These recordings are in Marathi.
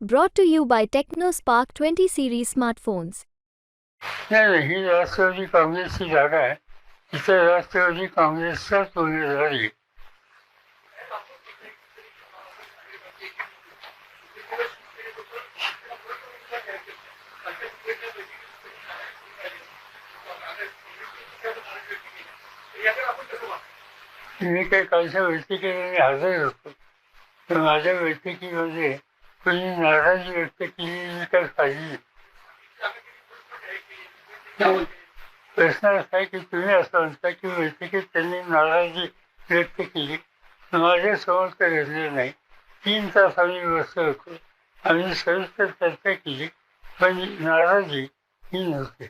Brought to you by TechnoSpark 20 series smartphones. नाही नाही ही राष्ट्रवादी काँग्रेसची जागा आहे इथं राष्ट्रवादी काँग्रेसचाच उमेदवार आहे मी काही कालच्या बैठकीने हजर होतो तर माझ्या बैठकीमध्ये कोणी नाराजी व्यक्त केली तर पाहिजे प्रश्न असा आहे की तुम्ही असं म्हणता की बैठकीत त्यांनी नाराजी व्यक्त केली. माझ्यासमोर तर घडलं नाही. तीन तास आम्ही बसलो होतो. आम्ही सविस्तर चर्चा केली पण नाराजी ही नव्हती.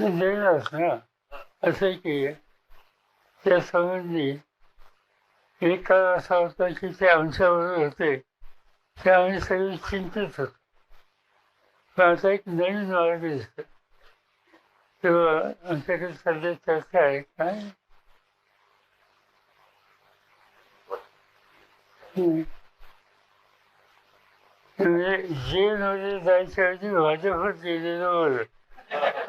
देणारच ना असं की त्या संबंधी एक काळ असा होता की ते आमच्याबरोबर होते. ते आम्ही सगळे चिंतित होतो. पण आता एक नवीन मार्ग दिसतो तेव्हा आमच्याकडे सध्या चर्चा आहे काय? म्हणजे जेलमध्ये म्हणजे जायच्या ऐवजी भाजपवर गेलेलं बरं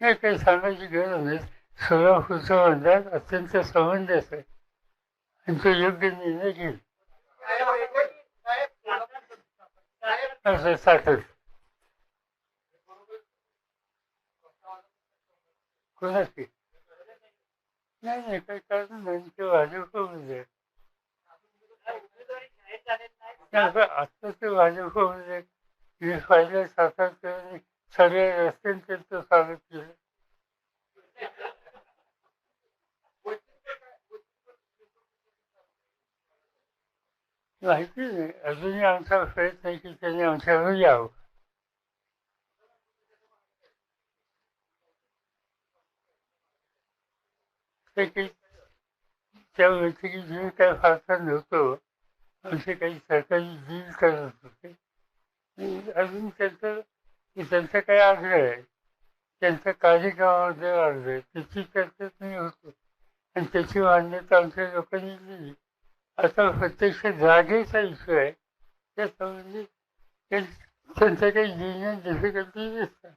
नाही काही सांगायची गरज नाही. सोलापूरचं म्हणतात अत्यंत समंजस आहे. आणि तो योग्य निर्णय घेईल. असं साठत कोणाची? नाही नाही काही कारण नाही ते भाजपमध्ये आता ते भाजपमध्ये मी पाहिलं सातारकरांनी सगळ्या रस्त्यांनी त्यांचं स्वागत केलं माहिती नाही अजूनही आमचा प्रयत्न आहे की त्यांनी आमच्यावर यावं त्याची त्या व्यक्तीची जे काही फारसा नव्हतो. असे काही सरकारी डील करत होते अजून त्यांचं त्यांचा काही आग्रह आहे? त्यांचा कार्यक्रमामध्ये अर्ज आहे. त्याची चर्चा मी होतो. आणि त्याची मान्यता आमच्या लोकांनी दिली. आता प्रत्यक्ष जागेचा इश्यू आहे. त्या संबंधी त्यांचं काही लिहिण्यात डिफिकल्टी दिसतात.